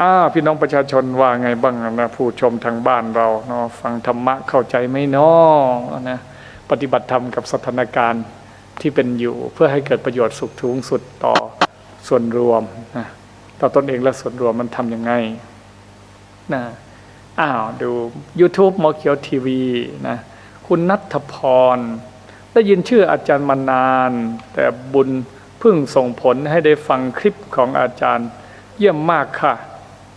อ้าพี่น้องประชาชนว่าไงบ้างนะผู้ชมทางบ้านเราเนาะฟังธรรมะเข้าใจไหมเนาะนะปฏิบัติธรรมกับสถานการณ์ที่เป็นอยู่เพื่อให้เกิดประโยชน์สุขสูงสุดต่อส่วนรวมนะต่อตนเองและส่วนรวมมันทำยังไงนะอ้าวดู YouTube มอเขียวทีวีนะคุณนัทพร ได้ยินชื่ออาจารย์มานาน แต่บุญเพิ่งส่งผลให้ได้ฟังคลิปของอาจารย์เยี่ยมมากค่ะ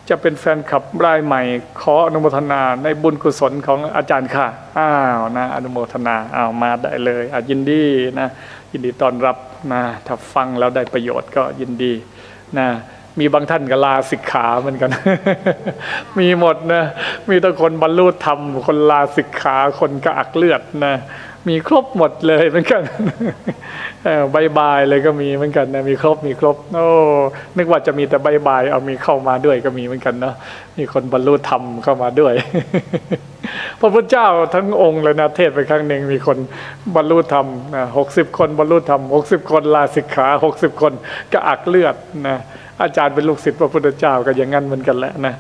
จะเป็นแฟนคลับรายใหม่ ขออนุโมทนาในบุญกุศลของอาจารย์ค่ะ อ้าวนะ อนุโมทนาอ้าวมาได้เลยอายินดีนะ ยินดีต้อนรับนะถ้าฟังแล้วได้ประโยชน์ก็ยินดีนะมีบางท่านก็ลาสิกขาเหมือนกัน มีหมดนะ มีทั้งคนบรรลุธรรม คนลาสิกขา คนกระอักเลือดนะ มีครบหมดเลยเหมือนกันบายบายเลยก็มีเหมือนกันนะมีครบมีครบโอ้นึกว่าจะมีแต่บายบายเอามีเข้ามาด้วยก็มีเหมือนกันเนาะมีคนบรรลุธรรมเข้ามาด้วยพระพุทธเจ้าทั้งองค์เลยนะเทศไปครั้งหนึ่งมีคนบรรลุธรรมนะหกสิบคนบรรลุธรรมหกสิบคนลาสิกขาหกสิบคนกระอักเลือดนะอาจารย์เป็นลูกศิษย์พระพุทธเจ้าก็อย่างนั้นเหมือนกันแหละนะ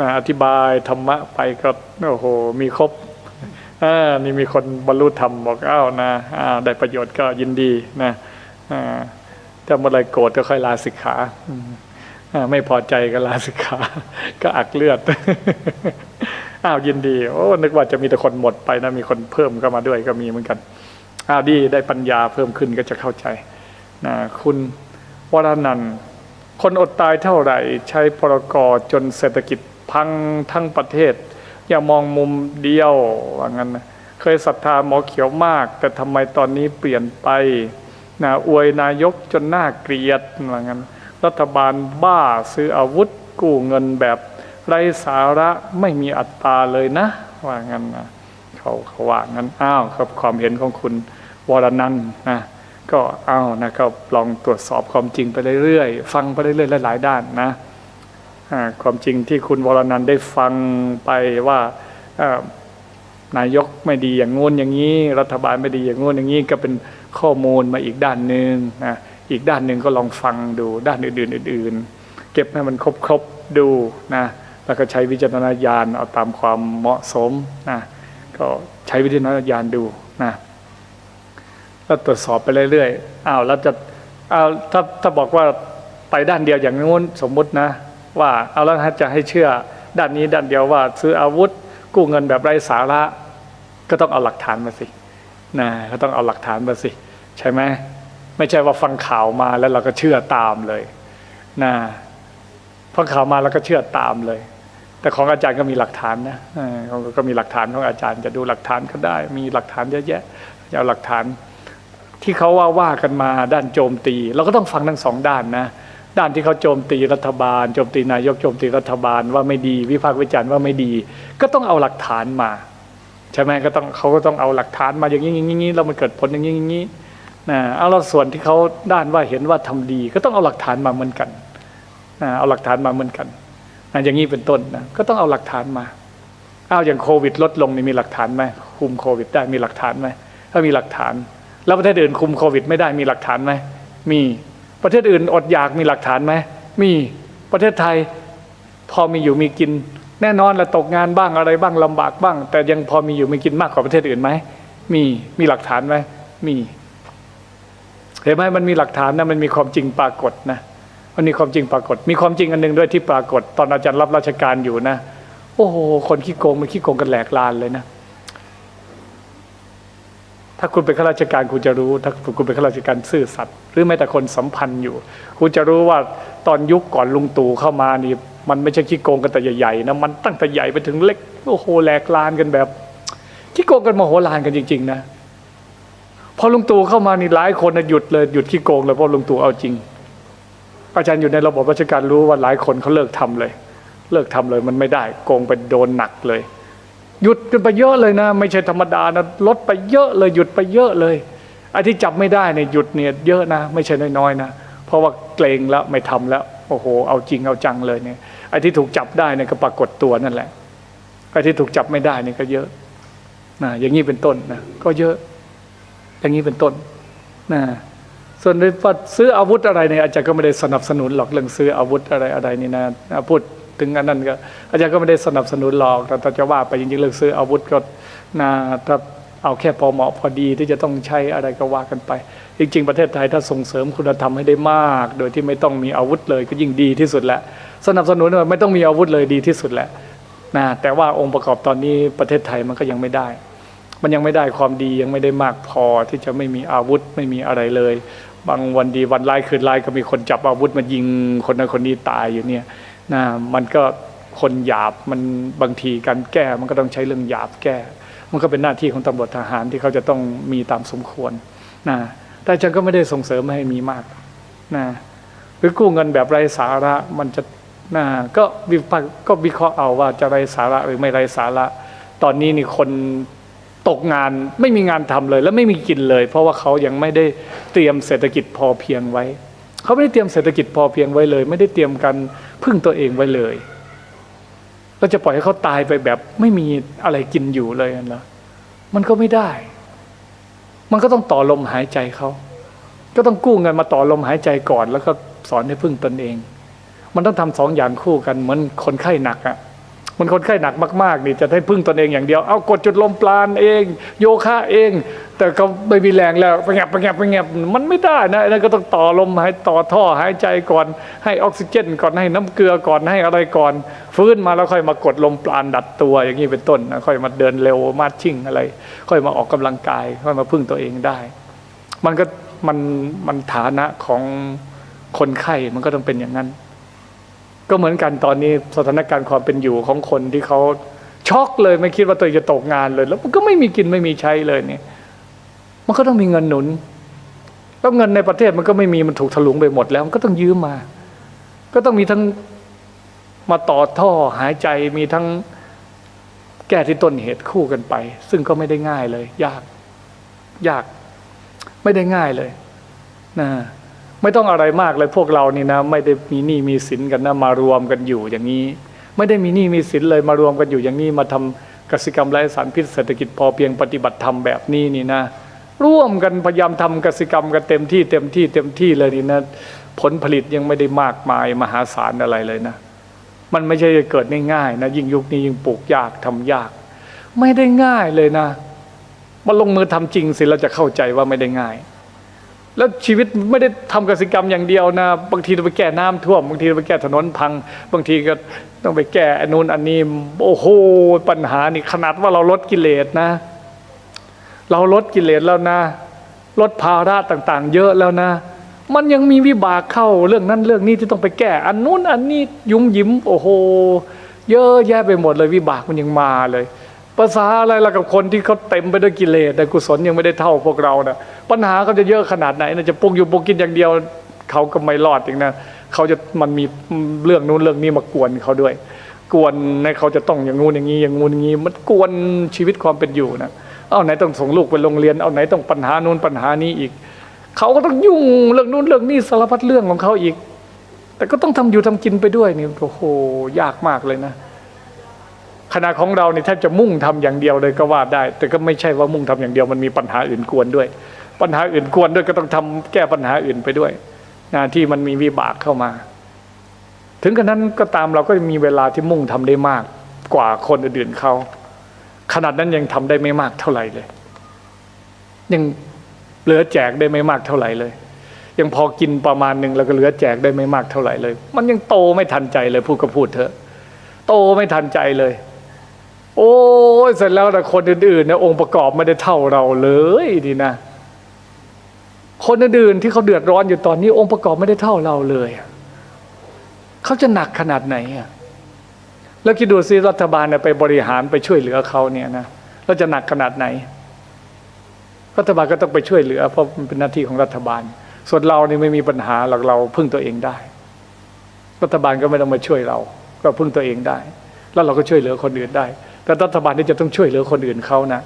นะอธิบายธรรมะไปก็โอ้โหมีครบ อ่านี่มีคนบรรลุธรรมบอกอ้าวนะอ้าได้ประโยชน์ก็ยินดีนะอ่าถ้าเมื่อไรโกรธก็ค่อยลาสิกขาอ่าไม่พอใจก็ลาสิกขา ก็อักเลือดอ้าวยินดี โอ้นึกว่าจะมีแต่คนหมดไปนะมีคนเพิ่มเข้ามาด้วยก็มีเหมือนกันอ้าวดีได้ปัญญาเพิ่มขึ้นก็จะเข้าใจนะคุณวรนันคนอดตายเท่าไหร่ ใช้พรกจนเศรษฐกิจพังทั้งประเทศ อย่ามองมุมเดียวว่างั้นนะเคยศรัทธาหมอเขียวมาก แต่ทำไมตอนนี้เปลี่ยนไปนะอวยนายกจนน่าเกลียดว่างั้น รัฐบาลบ้าซื้ออาวุธกู้เงินแบบไร้สาระไม่มีอัตราเลยนะ ว่างั้นนะเขาเขาว่างั้นอ้าวครับความเห็นของคุณวรนันท์นะก็อ้าวนะก็ลองตรวจสอบความจริงไปเรื่อยๆ ฟังไปเรื่อยๆหลายๆด้านนะ ความจริงที่คุณวรนันท์ได้ฟังไปว่านายกไม่ดีอย่างงู้นอย่างนี้ รัฐบาลไม่ดีอย่างงู้นอย่างนี้ก็เป็นข้อมูลมาอีกด้านหนึ่งนะอีกด้านหนึ่งก็ลองฟังดูด้านอื่น ๆ อื่น ๆ เก็บให้มันครบๆดูนะแล้วก็ใช้วิจารณญาณเอาตามความเหมาะสมนะก็ใช้วิจารณญาณดูนะแล้วตรวจสอบไปเรื่อยๆอ้าวแล้วจะอ้าวถ้าถ้าบอกว่าไปด้านเดียวอย่างงู้นสมมุตินะ ว่าเอาแล้วจะให้เชื่อด้านนี้ด้านเดียวว่า ซื้ออาวุธ กู้เงินแบบไร้สาระ ก็ต้องเอาหลักฐานมาสินะก็ต้องเอาหลักฐานมาสิ ใช่ไหมไม่ใช่ว่าฟังข่าวมาแล้วเราก็เชื่อตามเลยนะฟังข่าวมาแล้วก็เชื่อตามเลย แต่ของอาจารย์ก็มีหลักฐานนะเออเขาก็มีหลักฐานของอาจารย์จะดูหลักฐานก็ได้ มีหลักฐานเยอะแยะจะเอาหลักฐานที่เขาว่าว่ากันมาด้านโจมตี เราก็ต้องฟังทั้งสองด้านนะ ด้านที่เขาโจมตีรัฐบาล โจมตีนายกโจมตีรัฐบาลว่าไม่ดี วิพากษ์วิจารณ์ว่าไม่ดี ก็ต้องเอาหลักฐานมาใช่ไหมก็ต้องเขาก็ต้องเอาหลักฐานมาอย่างนี้อย่างนี้อย่างนี้แล้วมันเกิดผลอย่างนี้อย่างนี้นะเอาแล้วส่วนที่เขาด้านว่าเห็นว่าทำดี ก็ต้องเอาหลักฐานมาเหมือนกันนะเอาหลักฐานมาเหมือนกันนะอย่างนี้เป็นต้นนะก็ต้องเอาหลักฐานมาเอาอย่างโควิดลดลงนี่มีหลักฐานไหมคุมโควิดได้มีหลักฐานไหมถ้ามีหลักฐาน แล้วประเทศอื่นคุมโควิด ไม่ได้มีหลักฐานไหมมี ประเทศอื่นอดอยากมีหลักฐานไหมมีประเทศไทยพอมีอยู่มีกิน แน่นอนละตกงานบ้างอะไรบ้างลำบากบ้าง แต่ยังพอมีอยู่มีกินมากกว่าประเทศอื่นไหมมีมีหลักฐานไหมมีเห็นไหมมันมีหลักฐานนะมันมีความจริงปรากฏนะมันมีความจริงปรากฏ มีความจริงอันหนึ่งด้วยที่ปรากฏ ตอนอาจารย์รับราชการอยู่นะ โอ้โหคนขี้โกงมันขี้โกงกันแหลกลานเลยนะ ถ้าคุณเป็นข้าราชการคุณจะรู้ ถ้าคุณเป็นข้าราชการซื่อสัตย์หรือแม้แต่คนสัมพันธ์อยู่ คุณจะรู้ว่าตอนยุคก่อนลุงตู่เข้ามานี่ มันไม่ใช่ขี้โกงกันแต่ใหญ่ๆนะมันตั้งแต่ใหญ่ไปถึงเล็กโอ้โหแหลกลานกันแบบขี้โกงกันมโหฬารกันจริง ๆ นะพอลุงตู่เข้ามานี่หลายคนนะหยุดเลยหยุดขี้โกงเลยเพราะลุงตู่เอาจริง อาจารย์อยู่ในระบบราชการรู้ว่าหลายคนเขาเลิกทำเลย เลิกทำเลยมันไม่ได้โกงไปโดนหนักเลย หยุดกันไปเยอะเลยนะ ไม่ใช่ธรรมดานะลดไปเยอะเลยหยุดไปเยอะเลยไอ้ที่จับไม่ได้เนี่ยหยุดเนี่ยเยอะนะ ไม่ใช่น้อยๆนะเพราะว่าเกรงแล้วไม่ทำแล้วโอ้โหเอาจริงเอาจังเลยเนี่ยไอ้ที่ถูกจับได้เนี่ยก็ปรากฏตัวนั่นแหละไอ้ที่ถูกจับไม่ได้เนี่ยก็เยอะนะอย่างนี้เป็นต้นนะก็เยอะ อย่างนี้เป็นต้นนะส่วนในว่าซื้ออาวุธอะไรเนี่ยอาจารย์ก็ไม่ได้สนับสนุนหรอกเรื่องซื้ออาวุธอะไรอะไรนี่นะพูด ถึงอันนั้นก็อาจารย์ก็ไม่ได้สนับสนุนหรอกแต่จะว่าไปจริงๆเรื่องซื้ออาวุธก็นาถ้าเอาแค่พอเหมาะพอดีที่จะต้องใช้อะไรก็ว่ากันไป จริง ๆ ประเทศไทยถ้าส่งเสริมคุณธรรมให้ได้มาก โดยที่ไม่ต้องมีอาวุธเลยก็ยิ่งดีที่สุดแหละสนับสนุนไม่ต้องมีอาวุธเลยดีที่สุดแหละนะแต่ว่าองค์ประกอบตอนนี้ประเทศไทยมันก็ยังไม่ได้ มันยังไม่ได้ความดียังไม่ได้มากพอที่จะไม่มีอาวุธไม่มีอะไรเลย บางวันดีวันร้ายคืนร้ายก็มีคนจับอาวุธมายิงคนนั้นคนนี้ตายอยู่เนี่ย นะมันก็คนหยาบมันบางทีการแก้มันก็ต้องใช้เรื่องหยาบแก้ มันก็เป็นหน้าที่ของตำรวจทหารที่เขาจะต้องมีตามสมควรนะแต่อาจารย์ก็ไม่ได้ส่งเสริมให้มีมากนะหรือกู้เงินแบบไร้สาระมันจะนะก็วิพากษ์ก็วิเคราะห์เอาว่าจะไร้สาระหรือไม่ไร้สาระ ตอนนี้นี่คนตกงานไม่มีงานทำเลย แล้วไม่มีกินเลย เพราะว่าเขายังไม่ได้เตรียมเศรษฐกิจพอเพียงไว้ เขาไม่ได้เตรียมเศรษฐกิจพอเพียงไว้เลย ไม่ได้เตรียมการ พึ่งตัวเองไว้เลยเราจะปล่อยให้เขาตายไปแบบไม่มีอะไรกินอยู่เลยนะมันก็ไม่ได้ มันก็ต้องต่อลมหายใจเขาก็ต้องกู้เงินมาต่อลมหายใจก่อน แล้วก็สอนให้พึ่งตนเอง มันต้องทำสองอย่างคู่กันเหมือนคนไข้หนักอะ่ะ มันคนไข้หนักมากๆนี่จะให้พึ่งตนเองอย่างเดียว เอากดจุดลมปราณเอง โยคะเอง แต่ก็ไม่มีแรงแล้วไปแงบไปแงบไปแงบมันไม่ได้นะนั่นก็ต้องต่อลมหายต่อท่อหายใจก่อน ให้ออกซิเจน ก่อนให้น้ำเกลือก่อนให้อะไรก่อน ฟื้นมาแล้วค่อยมากดลมปราณดัดตัวอย่างนี้เป็นต้นนะค่อยมาเดินเร็วมาชิ่งอะไร ค่อยมาออกกำลังกาย ค่อยมาพึ่งตัวเองได้ มันก็มันมันฐานะของคนไข้มันก็ต้องเป็นอย่างนั้น ก็เหมือนกันตอนนี้สถานการณ์ความเป็นอยู่ของคนที่เขาช็อกเลยไม่คิดว่าตัวเองจะตกงานเลย แล้วมันก็ไม่มีกินไม่มีใช้เลยเนี่ย มันก็ต้องมีเงินหนุนแล้วเงินในประเทศมันก็ไม่มีมันถูกถลุงไปหมดแล้วมันก็ต้องยืมมา ก็ต้องมีทั้งมาต่อท่อหายใจมีทั้งแก้ที่ต้นเหตุคู่กันไป ซึ่งก็ไม่ได้ง่ายเลย ยาก ยาก ไม่ได้ง่ายเลยนะ ไม่ต้องอะไรมากเลยพวกเรานี่นะ ไม่ได้มีหนี้มีสินกันนะมารวมกันอยู่อย่างนี้ ไม่ได้มีหนี้มีสินเลยมารวมกันอยู่อย่างนี้มาทำกสิกรรมไร้สารพิษเศรษฐกิจพอเพียงปฏิบัติธรรมแบบนี้นี่นะ ร่วมกันพยายามทำกสิกรรมกันเต็มที่เต็มที่เต็มที่เลยนี่นะ ผลผลิตยังไม่ได้มากมายมหาศาลอะไรเลยนะ มันไม่ใช่จะเกิดง่ายๆนะยิ่งยุคนี้ยิ่งปลูกยากทำยาก ไม่ได้ง่ายเลยนะมาลงมือทำจริงสิเราจะเข้าใจว่าไม่ได้ง่าย แล้วชีวิตไม่ได้ทำกสิกรรมอย่างเดียวนะ บางทีต้องไปแก้น้ำท่วม บางทีต้องไปแก้ถนนพัง บางทีก็ต้องไปแก้อันนู้นอันนี้โอ้โหปัญหานี่ขนาดว่าเราลดกิเลสนะ เราลดกิเลสแล้วนะ ลดภาระต่าง ๆ เยอะแล้วนะ มันยังมีวิบากเข้าเรื่องนั้นเรื่องนี้ที่ต้องไปแก้ อันนู้นอันนี้ยุ่มยิ้มโอ้โหเยอะแยะไปหมดเลยวิบากมันยังมาเลย ภาษาอะไรล่ะกับคนที่เขาเต็มไปด้วยกิเลสแต่กุศลยังไม่ได้เท่าพวกเรานะปัญหาเขาจะเยอะขนาดไหนนะจะปรุงอยู่ปรุงกินอย่างเดียวเขาก็ไม่รอดอย่างนะเขาจะมันมีเรื่องนู้นเรื่องนี้มากวนเขาด้วย กวนในเขาจะต้องอย่างงู้นอย่างนี้อย่างงู้นอย่างนี้มันกวนชีวิตความเป็นอยู่นะเอาไหนต้องส่งลูกไปโรงเรียนเอาไหนต้องปัญหานู้นปัญหานี้อีก เขาก็ต้องยุ่งเรื่องนู้นเรื่องนี้สารพัดเรื่องของเขาอีก แต่ก็ต้องทำอยู่ทำกินไปด้วยนี่โอ้โหยากมากเลยนะ ขณะของเราเนี่ยแทบจะมุ่งทำอย่างเดียวเลยก็ว่าได้ แต่ก็ไม่ใช่ว่ามุ่งทำอย่างเดียวมันมีปัญหาอื่นกวนด้วย ปัญหาอื่นกวนด้วยก็ต้องทำแก้ปัญหาอื่นไปด้วยนะที่มันมีวิบากเข้ามา ถึงกระนั้นก็ตามเราก็มีเวลาที่มุ่งทำได้มากกว่าคนอื่นเขาขนาดนั้นยังทำได้ไม่มากเท่าไหร่เลย ยังเหลือแจกได้ไม่มากเท่าไหร่เลย ยังพอกินประมาณหนึ่งแล้วก็เหลือแจกได้ไม่มากเท่าไหร่เลย มันยังโตไม่ทันใจเลยพูดก็พูดเถอะ โตไม่ทันใจเลย โอ้ยเสร็จแล้วแต่คนอื่นๆเนี่ยองค์ประกอบไม่ได้เท่าเราเลยดีนะ คนอื่นๆที่เขาเดือดร้อนอยู่ตอนนี้ องค์ประกอบไม่ได้เท่าเราเลยเขาจะหนักขนาดไหนอะแล้วคิดดูซิรัฐบาลเนี่ยไปบริหารไปช่วยเหลือเขาเนี่ยนะแล้วจะหนักขนาดไหน รัฐบาลก็ต้องไปช่วยเหลือ เพราะมันเป็นหน้าที่ของรัฐบาล ส่วนเรานี่ไม่มีปัญหาหรอกเราพึ่งตัวเองได้ รัฐบาลก็ไม่ต้องมาช่วยเรา ก็พึ่งตัวเองได้ แล้วเราก็ช่วยเหลือคนอื่นได้ แต่รัฐบาลนี่จะต้องช่วยเหลือคนอื่นเขานะ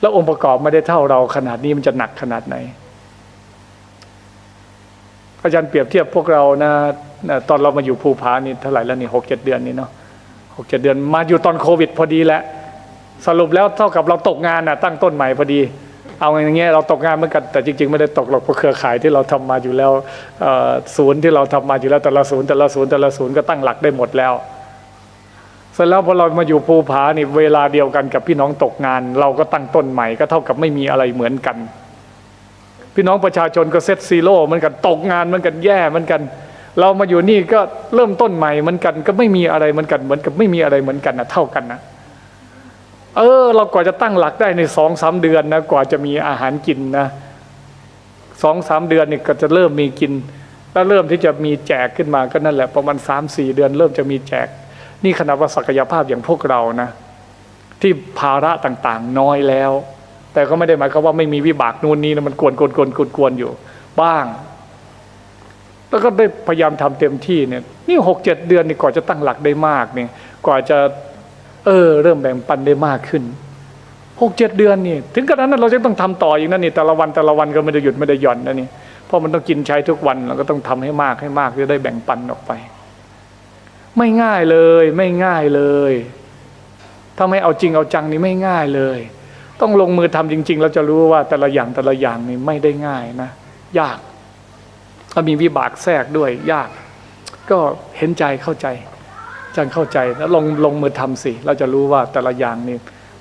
แล้วองค์ประกอบไม่ได้เท่าเราขนาดนี้มันจะหนักขนาดไหน อาจารย์เปรียบเทียบพวกเรานะนะตอนเรามาอยู่ภูผานี่เท่าไหร่แล้วนี่หกเจ็ดเดือนนี่เนาะหกเจ็ดเดือนมาอยู่ตอนโควิด พอดีแหละสรุปแล้วเท่ากับเราตกงานนะตั้งต้นใหม่พอดี เอาอย่างเงี้ยเราตกงานเหมือนกันแต่จริง ๆ ไม่ได้ตกหรอกเพราะเครือข่ายที่เราทำมาอยู่แล้วศูนย์ที่เราทำมาอยู่แล้วแต่ละศูนย์แต่ละศูนย์แต่ละศูนย์ก็ตั้งหลักได้หมดแล้ว เสร็จแล้วพอเรามาอยู่ภูผานี่เวลาเดียวกันกับพี่น้องตกงาน เราก็ตั้งต้นใหม่ก็เท่ากับไม่มีอะไรเหมือนกัน พี่น้องประชาชนก็เซตซีโร่เหมือนกันตกงานเหมือนกันแย่เหมือนกัน เรามาอยู่นี่ก็เริ่มต้นใหม่เหมือนกัน ก็ไม่มีอะไรเหมือนกัน เหมือนกับไม่มีอะไรเหมือนกันนะเท่ากันนะเออ เรากว่าจะตั้งหลักได้ในสองสามเดือนนะกว่าจะมีอาหารกินนะสองสามเดือนนี่ก็จะเริ่มมีกิน แล้วเริ่มที่จะมีแจกขึ้นมาก็นั่นแหละประมาณสามสี่เดือน เริ่มจะมีแจก นี่ขนาดว่าศักยภาพอย่างพวกเรานะ ที่ภาระต่างๆ น้อยแล้ว แต่ก็ไม่ได้หมายความว่าไม่มีวิบากนู่นนี่นะมันกวนกวนกวนกวนกวนอยู่ บ้าง แล้วก็ได้พยายามทำเต็มที่เนี่ยนี่หกเจ็ดเดือนนี่กว่าจะตั้งหลักได้มากเนี่ยกว่าจะ เออ เริ่มแบ่งปันได้มากขึ้นหกเจ็ดเดือนนี่ถึงขนาดนั้นเราจะต้องทำต่ออีกนั่นนี่แต่ละวันแต่ละวันก็ไม่ได้หยุดไม่ได้หย่อนนะนี่เพราะมันต้องกินใช้ทุกวันเราก็ต้องทำให้มากให้มากจะได้แบ่งปันออกไป ไม่ง่ายเลย ไม่ง่ายเลย ถ้าไม่เอาจริงเอาจังนี่ไม่ง่ายเลย ต้องลงมือทำจริง ๆ เราจะรู้ว่าแต่ละอย่างแต่ละอย่างนี่ไม่ได้ง่ายนะ ยากถ้ามีวิบากแทรกด้วย ยาก ก็เห็นใจเข้าใจจังเข้าใจแล้วลงลงมือทำสิ เราจะรู้ว่าแต่ละอย่างนี่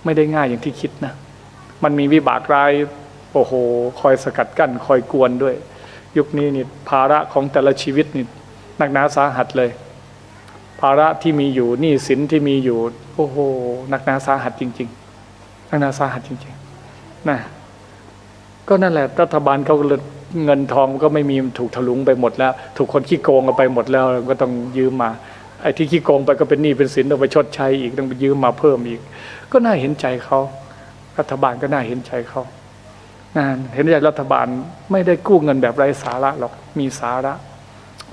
ไม่ได้ง่ายอย่างที่คิดนะ มันมีวิบากร้ายโอ้โห คอยสกัดกั้นคอยกวนด้วย ยุคนี้นี่ภาระของแต่ละชีวิตนี่หนักหนาสาหัสเลย ภาระที่มีอยู่หนี้สินที่มีอยู่โอ้โหหนักหนาสาหัสจริงๆหนักหนาสาหัสจริงๆนะก็นั่นแหละรัฐบาลเขาเงินทองก็ไม่มีถูกถลุงไปหมดแล้ว ถูกคนขี้โกงเอาไปหมดแล้วก็ต้องยืมมาไอ้ที่ขี้โกงไปก็เป็นหนี้เป็นสินต้องไปชดใช้อีกต้องไปยืมมาเพิ่มอีก ก็น่าเห็นใจเขารัฐบาลก็น่าเห็นใจเขานะเห็นใจรัฐบาลไม่ได้กู้เงินแบบไร้สาระหรอกมีสาระ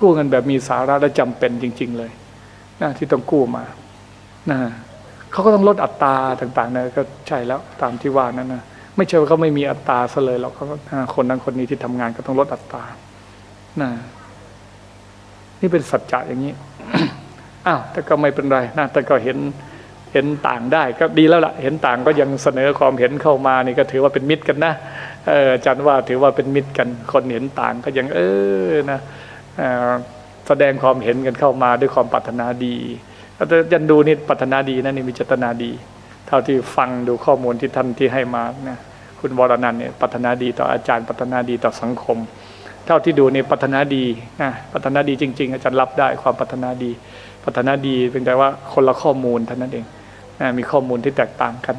กู้เงินแบบมีสาระและจำเป็นจริง ๆ เลย นะที่ต้องกู้มานะเขาก็ต้องลดอัตราต่างๆนะก็ใช่แล้วตามที่ว่านั่นนะไม่ใช่ว่าเขาไม่มีอัตราซะเลยหรอกเขาคนนั้นคนนี้ที่ทำงานก็ต้องลดอัตรานะนี่เป็นสัจจะอย่างนี้อ้าวแต่ก็ไม่เป็นไรนะแต่ก็เห็นเห็นต่างได้ก็ดีแล้วล่ะ เห็นต่างก็ยังเสนอความเห็นเข้ามานี่ก็ถือว่าเป็นมิตรกันนะเอออาจันว่าถือว่าเป็นมิตรกัน คนเห็นต่างก็ยังเออนะอ่อ แสดงความเห็นกันเข้ามาด้วยความปรารถนาดีแต่ยันดูนี่ปรารถนาดีนะนี่มีเจตนาดี เท่าที่ฟังดูข้อมูลที่ท่านที่ให้มานะคุณวรนันท์เนี่ยปรารถนาดีต่ออาจารย์ปรารถนาดีต่อสังคม เท่าที่ดูในปรารถนาดีนะปรารถนาดีจริง ๆ อาจารย์รับได้ความปรารถนาดีปรารถนาดีเป็นแต่ว่าคนละข้อมูลเท่านั้นเองนะมีข้อมูลที่แตกต่างกัน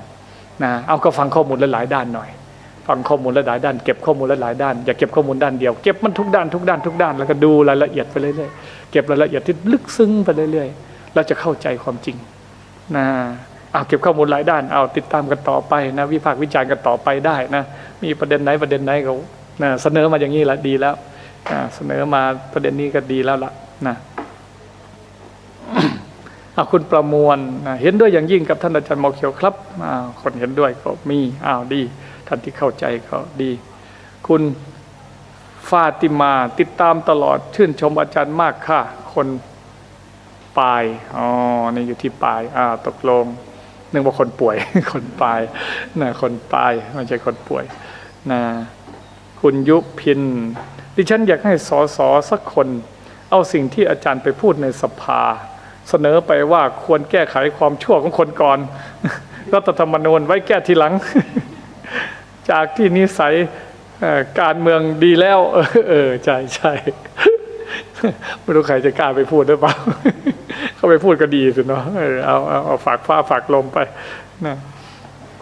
นะเอาก็ฟังข้อมูลหลายๆด้านหน่อย ฟังข้อมูลหลายด้าน เก็บข้อมูลหลายด้าน อย่าเก็บข้อมูลด้านเดียว เก็บมันทุกด้านทุกด้านทุกด้าน แล้วก็ดูรายละเอียดไปเรื่อยๆ เก็บรายละเอียดที่ลึกซึ้งไปเรื่อยๆ เราจะเข้าใจความจริงนะเอาเก็บข้อมูลหลายด้าน เอาติดตามกันต่อไปนะ วิพากษ์วิจารณ์กันต่อไปได้นะ มีประเด็นไหนประเด็นไหนก็นะเสนอมาอย่างนี้ละดีแล้วนะเสนอมาประเด็นนี้ก็ดีแล้วละนะอาคุณประมวลนะเห็นด้วยอย่างยิ่งกับท่านอาจารย์หมอเขียวครับคนเห็นด้วยก็มีอ้าวดี ท่านที่เข้าใจก็ดี คุณฟาติมาติดตามตลอดชื่นชมอาจารย์มากค่ะ คนปลายอ๋อนี่อยู่ที่ปลายอ่าตกลงนึกว่าคนป่วย คนปลายนะคนปลายไม่ใช่คนป่วยนะคุณยุพิน ดิฉันอยากให้สอสอสักคน เอาสิ่งที่อาจารย์ไปพูดในสภา เสนอไปว่าควรแก้ไขความชั่วของคนก่อนรัฐธรรมนูญไว้แก้ทีหลัง จากที่นิสัยการเมืองดีแล้ว เออใช่ใช่ไม่รู้ใครจะกล้าไปพูดหรือเปล่าเขาไปพูดก็ดีสิเนาะเออเอาเอาเอาฝากฟ้าฝากลมไปนะ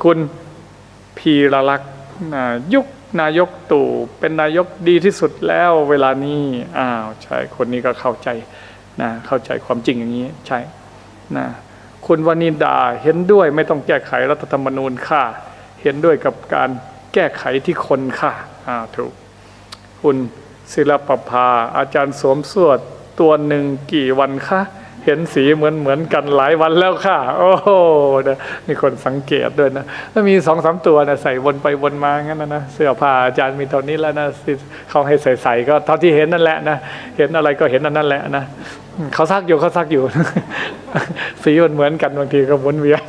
คุณพีรลักษณ์ยุคนายกตู่เป็นนายกดีที่สุดแล้วเวลานี้อ้าวใช่คนนี้ก็เข้าใจนะเข้าใจความจริงอย่างนี้ใช่นะคุณวานิดาเห็นด้วยไม่ต้องแก้ไขรัฐธรรมนูญค่ะ เห็นด้วยกับการ แก้ไขที่คนค่ะอ่าถูก คุณศิลปภา อาจารย์สวมสวดตัวหนึ่งกี่วันคะเห็นสีเหมือนเหมือนกันหลายวันแล้วค่ะ โอ้โหนะมีคนสังเกตด้วยนะแล้วมีสองสามตัวนะใส่วนไปวนมางั้นนะนะเสื้อผ้าอาจารย์มีเท่านี้แล้วนะเขาให้ใส่ใส่ก็เท่าที่เห็นนั่นแหละนะเห็นอะไรก็เห็นอันนั้นแหละนะเขาซักอยู่เขาซักอยู่ สีมันเหมือนกันบางทีก็หมุนเวียน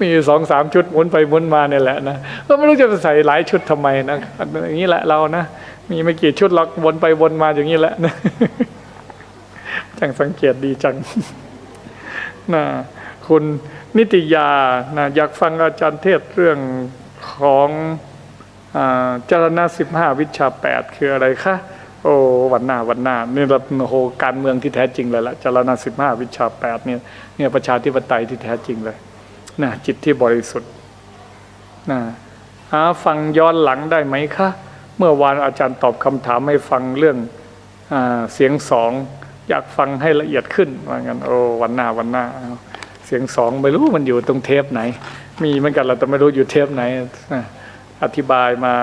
มีสองสามชุดหมุนไปหมุนมาเนี่ยแหละนะก็ไม่รู้จะใส่หลายชุดทำไมนะอย่างนี้แหละเรานะมีไม่กี่ชุดหรอกวนไปวนมาอย่างนี้แหละนะจะช่างสังเกตดีจังนะคุณนิตยานะอยากฟังอาจารย์เทศเรื่องของอาจารณะสิบห้าวิชาแปดคืออะไรคะโอ้วันหน้าวันหน้านี่เราโอ้โหการเมืองที่แท้จริงเลยละจารณะสิบห้าวิชาแปดเนี่ยเนี่ยประชาธิปไตยที่แท้จริงเลย นะจิตที่บริสุทธิ์นะหาฟังย้อนหลังได้ไหมคะ เมื่อวานอาจารย์ตอบคำถามให้ฟังเรื่องอเสียงสอง อยากฟังให้ละเอียดขึ้นว่างั้นโอ้วันหน้าวันหน้า เสียงสองไม่รู้มันอยู่ตรงเทปไหน มีเหมือนกันเราแต่ไม่รู้อยู่เทปไหน อธิบายมา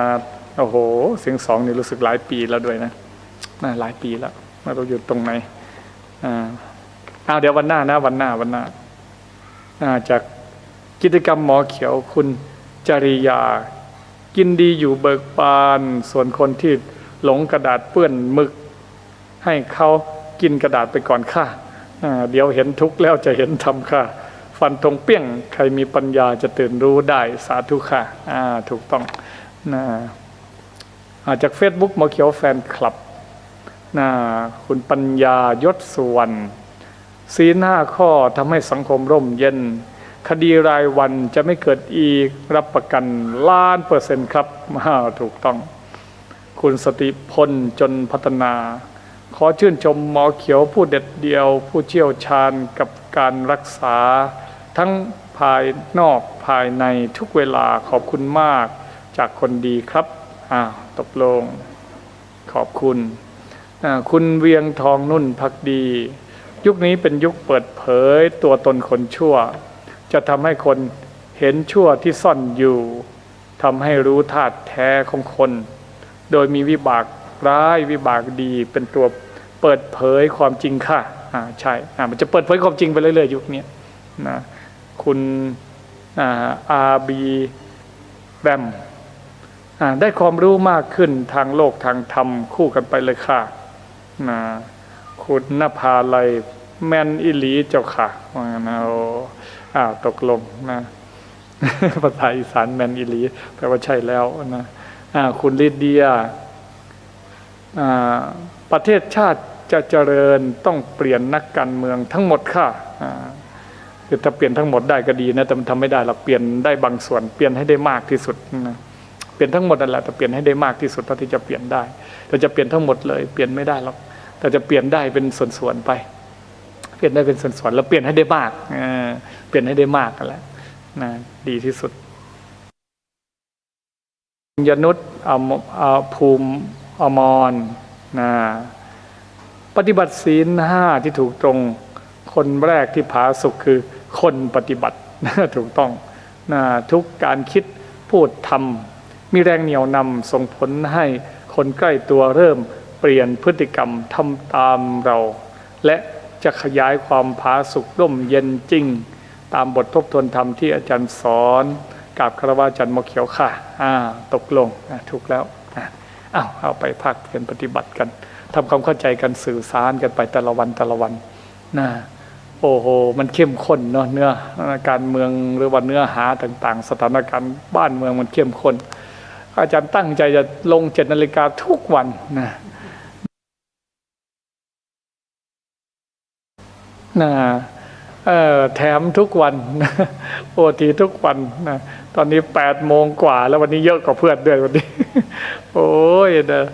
โอ้โห เสียงสองนี่รู้สึกหลายปีแล้วด้วยนะนะหลายปีแล้วไม่รู้อยู่ตรงไหนอ่าเอาเดี๋ยววันหน้านะวันหน้าวันหน้าอ่าจาก กิจกรรมหมอเขียวคุณจริยา กินดีอยู่เบิกบาน ส่วนคนที่หลงกระดาษเปื้อนมึก ให้เขากินกระดาษไปก่อนค่ะเดี๋ยวเห็นทุกข์แล้วจะเห็นธรรมค่ะฟันธงเปี้ยงใครมีปัญญาจะตื่นรู้ได้สาธุค่ะถูกต้องนะาจาก Facebook หมอเขียวแฟนคลับนะคุณปัญญายศสุวรรณสีหน้าข้อทำให้สังคมร่มเย็น คดีรายวันจะไม่เกิดอีกรับประกันล้านเปอร์เซ็นต์ครับอ้าถูกต้อง คุณสติพลจนพัฒนา ขอชื่นชมหมอเขียวผู้เด็ดเดียว ผู้เชี่ยวชาญกับการรักษา ทั้งภายนอกภายในทุกเวลาขอบคุณมากจากคนดีครับอ้าวตกลง ขอบคุณอ่าคุณเวียงทองนุ่นพักดี ยุคนี้เป็นยุคเปิดเผยตัวตนคนชั่ว จะทำให้คนเห็นชั่วที่ซ่อนอยู่ทำให้รู้ธาตุแท้ของคน โดยมีวิบากร้ายวิบากดีเป็นตัวเปิดเผยความจริงค่ะอ่าใช่อ่ามันจะเปิดเผยความจริงไปเรื่อยๆยุคนี้นะคุณอาบีแบมได้ความรู้มากขึ้นทางโลกทางธรรมคู่กันไปเลยค่ะนะคุณนภาลัยแมนอิลีเจ้าค่ะว่างั้นนะ อ้าวตกลงนะภาษาอีสานแมนอิลีแปลว่าใช่แล้วนะอ่าคุณลิเดียอ่าประเทศชาติจะเจริญต้องเปลี่ยนนักการเมืองทั้งหมดค่ะอ่าคือถ้าเปลี่ยนทั้งหมดได้ก็ดีนะแต่มันทำไม่ได้เราเปลี่ยนได้บางส่วนเปลี่ยนให้ได้มากที่สุดนะเปลี่ยนทั้งหมดนั่นแหละแต่เปลี่ยนให้ได้มากที่สุดเท่าที่จะเปลี่ยนได้แต่จะเปลี่ยนทั้งหมดเลย เปลี่ยนไม่ได้หรอกแต่จะเปลี่ยนได้เป็นส่วนๆไป ลี่ยนได้เป็นส่วนๆแล้วเปลี่ยนให้ได้มากเอเปลี่ยนให้ได้มากกันแหละนะดีที่สุดยนุษย์อมอภูมิอมรนะปฏิบัติศีลห้าที่ถูกตรงคนแรกที่ผาสุขคือคนปฏิบัติถูกต้องนะทุกการคิดพูดทำมีแรงเหนี่ยวนำส่งผลให้คนใกล้ตัวเริ่มเปลี่ยนพฤติกรรมทำตามเรา และ จะขยายความผาสุขร่มเย็นจริง ตามบททบทวนธรรมที่อาจารย์สอนกับคารวะอาจารย์มเขียวค่ะอ่าตกลงถูกแล้วอ้าวเอาไปภาคเพียนปฏิบัติกันทำความเข้าใจกันสื่อสารกันไปแต่ละวันแต่ละวันนะโอ้โห มันเข้มข้นเนาะเนื้อการเมืองหรือว่าเนื้อหาต่าง ๆ สถานการณ์บ้านเมืองมันเข้มข้น อาจารย์ตั้งใจจะลงเจ็ดนาฬิกาทุกวันนะ นะแถมทุกวันโอทีทุกวันนะตอนนี้แปดโมงกว่า แล้ววันนี้เยอะกว่าเพื่อนด้วยวันนี้ โอ้ยเด้อ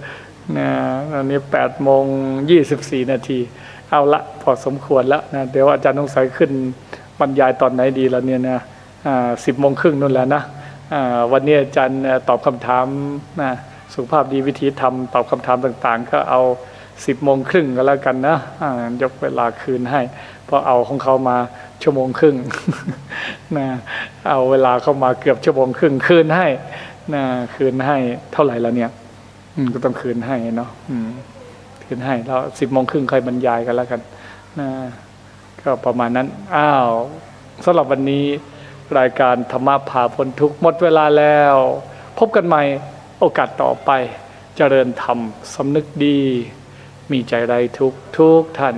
นะตอนนี้แปดโมงยี่สิบสี่นาที เอาละพอสมควรแล้วนะเดี๋ยวอาจารย์ต้องใส่ขึ้นบรรยายตอนไหนดีแล้วเนี่ยนะสิบโมงครึ่งนู่นแหละนะวันนี้อาจารย์ตอบคำถามนะสุขภาพดีวิธีทำตอบคำถามต่างๆ ก็เอา สิบโมงครึ่งก็แล้วกันนะยกเวลาคืนให้ เพราะเอาของเขามาชั่วโมงครึ่งนะเอาเวลาเข้ามาเกือบชั่วโมงครึ่งคืนให้นะคืนให้เท่าไหร่แล้วเนี่ยก็ต้องคืนให้เนาะคืนให้แล้วสิบโมงครึ่งค่อยบรรยายกันแล้วกันนะก็ประมาณนั้นอ้าวสำหรับวันนี้รายการธรรมะพาพ้นทุกหมดเวลาแล้ว พบกันใหม่โอกาสต่อไป เจริญธรรมสำนึกดี มีใจไรทุกทุกท่าน